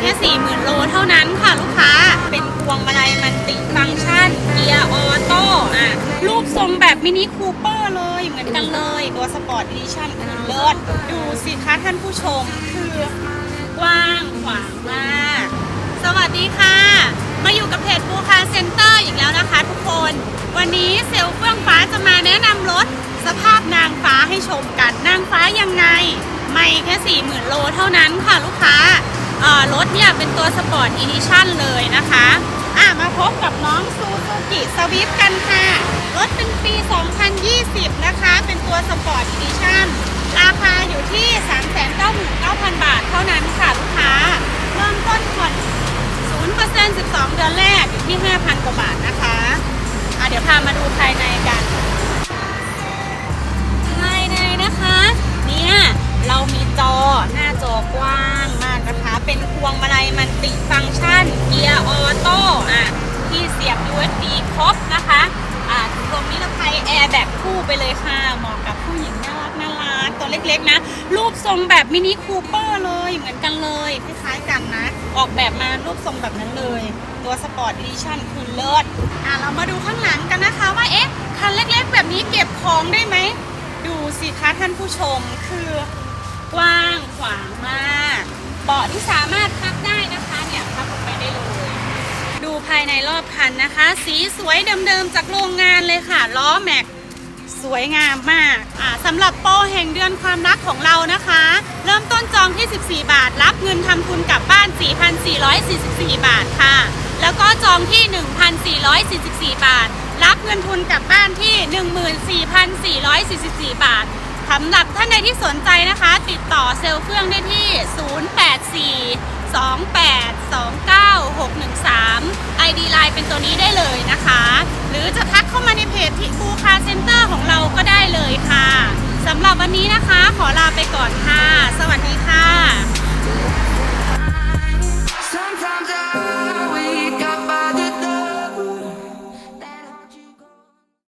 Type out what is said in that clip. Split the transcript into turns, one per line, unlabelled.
แค่ 40,000 โลเท่านั้นค่ะลูกค้า เป็นพวงมาลัยมันติฟังก์ชัน เกียร์ออโต้อะ รูปทรงแบบมินิคูเปอร์เลยเหมือนกันเลย ตัวสปอร์ตดิชั่นคือเลิศดูสิคะท่านผู้ชม คือกว้างขวางมาก สวัสดีค่ะ มาอยู่กับเพจบูคาเซ็นเตอร์อีกแล้วนะคะทุกคน วันนี้เซลเฟื่องฟ้าจะมาแนะนำรถสภาพนางฟ้าให้ชมกัน นางฟ้ายังไง ไม่แค่ 40,000 โลเท่านั้นค่ะลูกค้า รถเนี่ยเป็นตัวสปอร์ตอีดิชั่นเลยนะคะอะมาพบกับน้องซูซูกิสวิฟกันค่ะ รถเป็นปี 2020 นะคะ เป็นตัวสปอร์ตอีดิชั่นราคาอยู่ที่ 399,000 บาทเท่านั้นค่ะ ลูกค้า เริ่มต้นผ่อน0% 12 เดือนแรกอยู่ที่ 5,000 เป็นพวงมาลัยมันติฟังก์ชัน เกียร์ออโต้อะที่เสียบ USB ครบนะคะอะถุงลมนิรภัยแอร์แบ็กคู่ไปเลยค่ะ เหมาะกับผู้หญิงน่ารักน่ารักตัวเล็กๆนะ รูปทรงแบบมินิคูเปอร์เลยเหมือนกันเลยคล้ายๆกันนะ ออกแบบมารูปทรงแบบนั้นเลย ตัวสปอร์ตดิชั่นคือเลิศอะเรามาดูข้างหลังกันนะคะว่าเอ๊ะคันเล็กๆ แบบนี้เก็บของได้ไหมดูสิคะท่านผู้ชมคือกว้างขวางมาก เบาะที่สาายในรอบคันนะคะ สีสวยเดิมๆจากโรงงานเลยค่ะ ล้อแม็กสวยงามมากอ่าสำหรับโปรแห่งเดือนความรักของเรานะคะ เริ่มต้นจองที่ 14 บาท รับเงินทำทุนกลับบ้าน 4,444 บาทค่ะ แล้วก็จองที่ 1,444 บาท รับเงินทุนกลับบ้านที่ 14,444 บาทสำหรับท่านใดที่สนใจนะคะ ติดต่อเซลล์เฟื่องได้ที่ 084 2829 613 ID Line เป็นตัวนี้ได้เลยนะคะ หรือจะทักเข้ามาในเพจที่บูคาเซ็นเตอร์ของเราก็ได้เลยค่ะสำหรับวันนี้นะคะ ขอลาไปก่อนค่ะ สวัสดีค่ะ